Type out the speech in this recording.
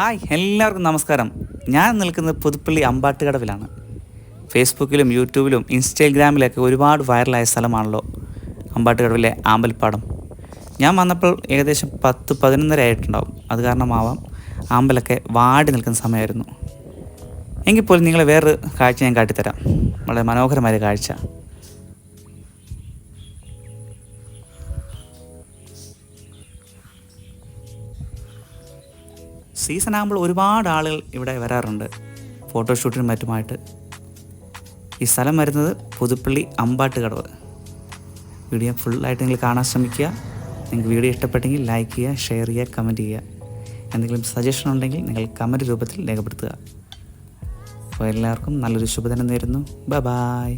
Hi എല്ലാവർക്കും നമസ്കാരം. ഞാൻ നിൽക്കുന്നത് പുതുപ്പള്ളി അമ്പാട്ടുകടവിലാണ്. ഫേസ്ബുക്കിലും യൂട്യൂബിലും ഇൻസ്റ്റാഗ്രാമിലൊക്കെ ഒരുപാട് വൈറലായ സ്ഥലമാണല്ലോ അമ്പാട്ടുകടവിലെ ആമ്പൽപ്പാടം. ഞാൻ വന്നപ്പോൾ ഏകദേശം പത്ത് പതിനൊന്നര ആയിട്ടുണ്ടാവും. അത് കാരണമാവാം ആമ്പലൊക്കെ വാടി നിൽക്കുന്ന സമയമായിരുന്നു. എങ്കിൽ പോലും നിങ്ങളെ വേറൊരു കാഴ്ച ഞാൻ കാട്ടിത്തരാം. വളരെ മനോഹരമായ കാഴ്ച. സീസൺ ആകുമ്പോൾ ഒരുപാട് ആളുകൾ ഇവിടെ വരാറുണ്ട്. ഫോട്ടോഷൂട്ടിനും മറ്റുമായിട്ട്. ഈ സ്ഥലം വരുന്നത് പുതുപ്പള്ളി അമ്പാട്ട് കടവ് വീഡിയോ ഫുള്ളായിട്ട് നിങ്ങൾ കാണാൻ ശ്രമിക്കുക. നിങ്ങൾക്ക് വീഡിയോ ഇഷ്ടപ്പെട്ടെങ്കിൽ ലൈക്ക് ചെയ്യുക ഷെയർ ചെയ്യുക കമന്റ് ചെയ്യുക. എന്തെങ്കിലും സജഷൻ ഉണ്ടെങ്കിൽ നിങ്ങൾ കമന്റ് രൂപത്തിൽ രേഖപ്പെടുത്തുക. അപ്പോൾ എല്ലാവർക്കും നല്ലൊരു ശുഭദിനം നേരുന്നു. Bye bye